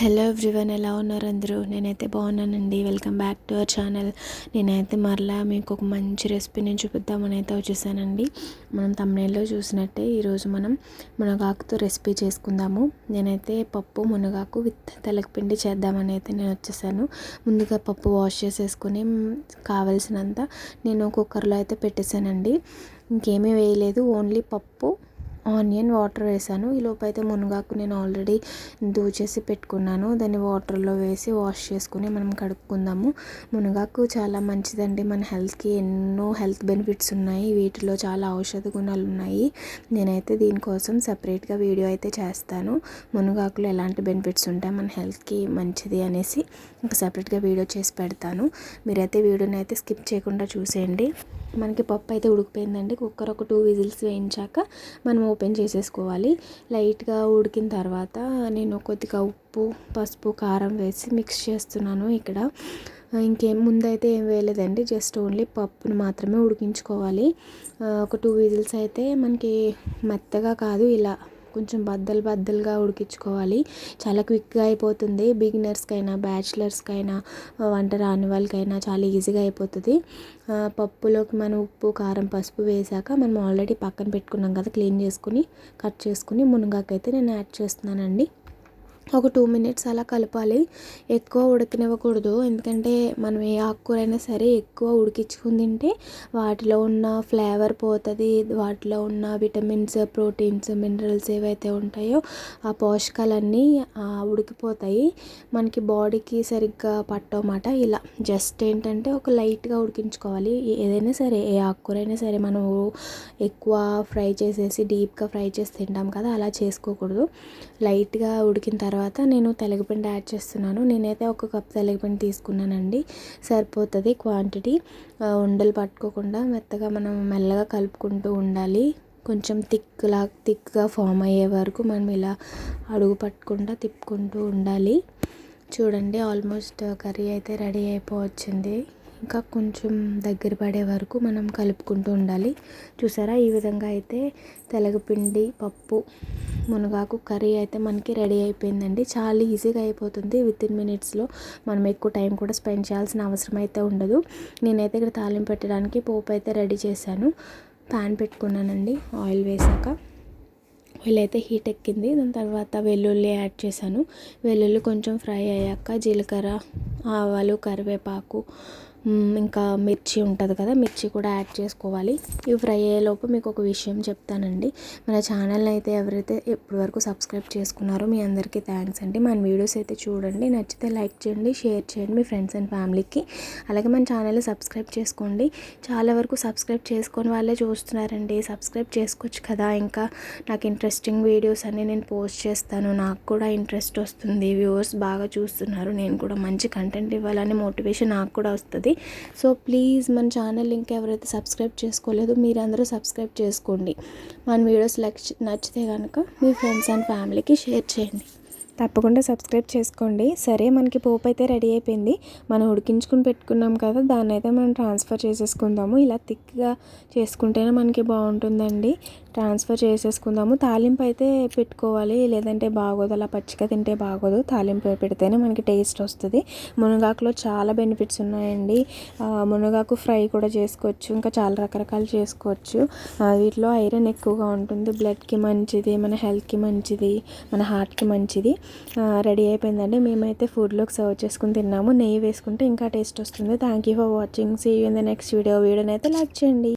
Hello everyone ఎలా ఉన్నారు అందరూ? నేనైతే బాగున్నానండి. Welcome back to our channel నేనైతే మరలా మీకు ఒక మంచి రెసిపీని చూపిద్దామని అయితే వచ్చేసానండి. మనం తమిళలో చూసినట్టే ఈరోజు మనం మునగాకుతో రెసిపీ చేసుకుందాము. నేనైతే పప్పు మునగాకు విత్ తెలకపిండి చేద్దామని అయితే నేను వచ్చేసాను. ముందుగా పప్పు వాష్ చేసేసుకొని కావలసినంత నేను కుక్కర్లో అయితే పెట్టేశానండి. ఇంకేమీ వేయలేదు ఓన్లీ పప్పు ఆనియన్ వాటర్ వేసాను. ఈ లోపు అయితే మునగాకు నేను ఆల్రెడీ దూచేసి పెట్టుకున్నాను. దాన్ని వాటర్లో వేసి వాష్ చేసుకుని మనం కడుక్కుందాము. మునగాకు చాలా మంచిదండి. మన హెల్త్కి ఎన్నో హెల్త్ బెనిఫిట్స్ ఉన్నాయి. వీటిలో చాలా ఔషధ గుణాలు ఉన్నాయి. నేనైతే దీనికోసం సపరేట్గా వీడియో అయితే చేస్తాను. మునగాకులో ఎలాంటి బెనిఫిట్స్ ఉంటాయి? మన హెల్త్కి మంచిది అనేసి ఇంకా సపరేట్గా వీడియో చేసి పెడతాను. మీరైతే వీడియోని అయితే స్కిప్ చేయకుండా చూసేయండి. మనకి పప్పు అయితే ఉడికిపోయిందండి. కుక్కర్ ఒక టూ విజిల్స్ వేయించాక మనం ఓపెన్ చేసేసుకోవాలి. లైట్గా ఉడికిన తర్వాత నేను కొద్దిగా ఉప్పు పసుపు కారం వేసి మిక్స్ చేస్తున్నాను ఇక్కడ. ఇంకేం ముందైతే ఏం వేయలేదండి జస్ట్ ఓన్లీ పప్పును మాత్రమే ఉడికించుకోవాలి. ఒక టూ విజిల్స్ అయితే మనకి మెత్తగా కాదు ఇలా కొంచెం బద్దలు బద్దలుగా ఉడికించుకోవాలి. చాలా క్విక్గా అయిపోతుంది. బిగినర్స్కైనా బ్యాచిలర్స్కైనా వంట రాని వాళ్ళకైనా చాలా ఈజీగా అయిపోతుంది. పప్పులోకి మనం ఉప్పు కారం పసుపు వేసాక మనం ఆల్రెడీ పక్కన పెట్టుకున్నాం కదా క్లీన్ చేసుకుని కట్ చేసుకుని మునగాకైతే నేను యాడ్ చేస్తున్నానండి. ఒక టూ మినిట్స్ అలా కలపాలి. ఎక్కువ ఉడకనివ్వకూడదు. ఎందుకంటే మనం ఏ ఆకుకూరైనా సరే ఎక్కువ ఉడికించుకుని తింటే వాటిలో ఉన్న ఫ్లేవర్ పోతుంది. వాటిలో ఉన్న విటమిన్స్ ప్రోటీన్స్ మినరల్స్ ఏవైతే ఉంటాయో ఆ పోషకాలన్నీ ఉడికిపోతాయి. మనకి బాడీకి సరిగ్గా పట్టమాట ఇలా. జస్ట్ ఏంటంటే ఒక లైట్గా ఉడికించుకోవాలి. ఏదైనా సరే ఏ ఆకుకూరైనా సరే మనం ఎక్కువ ఫ్రై చేసేసి డీప్గా ఫ్రై చేసి తింటాం కదా అలా చేసుకోకూడదు. లైట్గా ఉడికిన తర్వాత తర్వాత నేను తెలగపిండి యాడ్ చేస్తున్నాను. నేనైతే ఒక కప్ తెలగపిండి తీసుకున్నానండి. సరిపోతుంది క్వాంటిటీ. ఉండలు పట్టుకోకుండా మెత్తగా మనం మెల్లగా కలుపుకుంటూ ఉండాలి. కొంచెం థిక్లా థిక్గా ఫామ్ అయ్యే వరకు మనం ఇలా అడుగు పట్టకుండా తిప్పుకుంటూ ఉండాలి. చూడండి ఆల్మోస్ట్ కర్రీ అయితే రెడీ అయిపోవచ్చింది. ఇంకా కొంచెం దగ్గర పడే వరకు మనం కలుపుకుంటూ ఉండాలి. చూసారా? ఈ విధంగా అయితే తెలగపిండి పప్పు మునగాకు కర్రీ అయితే మనకి రెడీ అయిపోయిందండి. చాలా ఈజీగా అయిపోతుంది. విత్ ఇన్ మినిట్స్లో మనం ఎక్కువ టైం కూడా స్పెండ్ చేయాల్సిన అవసరం అయితే ఉండదు. నేనైతే ఇక్కడ తాలింపు పెట్టడానికి పోపు అయితే రెడీ చేశాను. ప్యాన్ పెట్టుకున్నానండి. ఆయిల్ వేసాక ఆయిల్ అయితే హీట్ ఎక్కింది. దాని తర్వాత వెల్లుల్లి యాడ్ చేశాను. వెల్లుల్లి కొంచెం ఫ్రై అయ్యాక జీలకర్ర ఆవాలు కరివేపాకు ఇంకా మిర్చి ఉంటుంది కదా మిర్చి కూడా యాడ్ చేసుకోవాలి. ఇవి ఫ్రై అయ్యేలోపు మీకు ఒక విషయం చెప్తానండి. మన ఛానల్ అయితే ఎవరైతే ఇప్పటివరకు సబ్స్క్రైబ్ చేసుకున్నారో మీ అందరికీ థ్యాంక్స్ అండి. మన వీడియోస్ అయితే చూడండి నచ్చితే లైక్ చేయండి షేర్ చేయండి మీ ఫ్రెండ్స్ అండ్ ఫ్యామిలీకి. అలాగే మన ఛానల్ని సబ్స్క్రైబ్ చేసుకోండి. చాలా వరకు సబ్స్క్రైబ్ చేసుకొని వాళ్ళే చూస్తున్నారండి. సబ్స్క్రైబ్ చేసుకోవచ్చు కదా ఇంకా నాకు ఇంట్రెస్టింగ్ వీడియోస్ అన్నీ నేను పోస్ట్ చేస్తాను. నాకు కూడా ఇంట్రెస్ట్ వస్తుంది. వ్యూవర్స్ బాగా చూస్తున్నారు. నేను కూడా మంచి కంటెంట్ ఇవ్వాలని మోటివేషన్ నాకు కూడా వస్తుంది. ఉంటుంది. సో ప్లీజ్ మన ఛానల్ ఇంకా ఎవరైతే సబ్స్క్రైబ్ చేసుకోలేదో మీరందరూ సబ్స్క్రైబ్ చేసుకోండి. మన వీడియోస్ నచ్చితే కనుక మీ ఫ్రెండ్స్ అండ్ ఫ్యామిలీకి షేర్ చేయండి. తప్పకుండా సబ్స్క్రైబ్ చేసుకోండి. సరే మనకి పోపు అయితే రెడీ అయిపోయింది. మనం ఉడికించుకుని పెట్టుకున్నాం కదా దాన్ని అయితే మనం ట్రాన్స్ఫర్ చేసేసుకుందాము. ఇలా థిక్గా చేసుకుంటేనే మనకి బాగుంటుందండి. ట్రాన్స్ఫర్ చేసేసుకుందాము. తాలింపు అయితే పెట్టుకోవాలి. లేదంటే బాగోదు. అలా పచ్చిగా తింటే బాగోదు. తాలింపు పెడితేనే మనకి టేస్ట్ వస్తుంది. మునగాకులో చాలా బెనిఫిట్స్ ఉన్నాయండి. మునగాకు ఫ్రై కూడా చేసుకోవచ్చు. ఇంకా చాలా రకరకాలు చేసుకోవచ్చు. వీటిలో ఐరన్ ఎక్కువగా ఉంటుంది. బ్లడ్కి మంచిది మన హెల్త్కి మంచిది మన హార్ట్కి మంచిది. రెడీ అయిపోయిందండి. మేమైతే ఫుడ్లోకి సర్వ్ చేసుకుని తిన్నాము. నెయ్యి వేసుకుంటే ఇంకా టేస్ట్ వస్తుంది. Thank you for watching see you in the next video వీడియోని అయితే లైక్ చేయండి.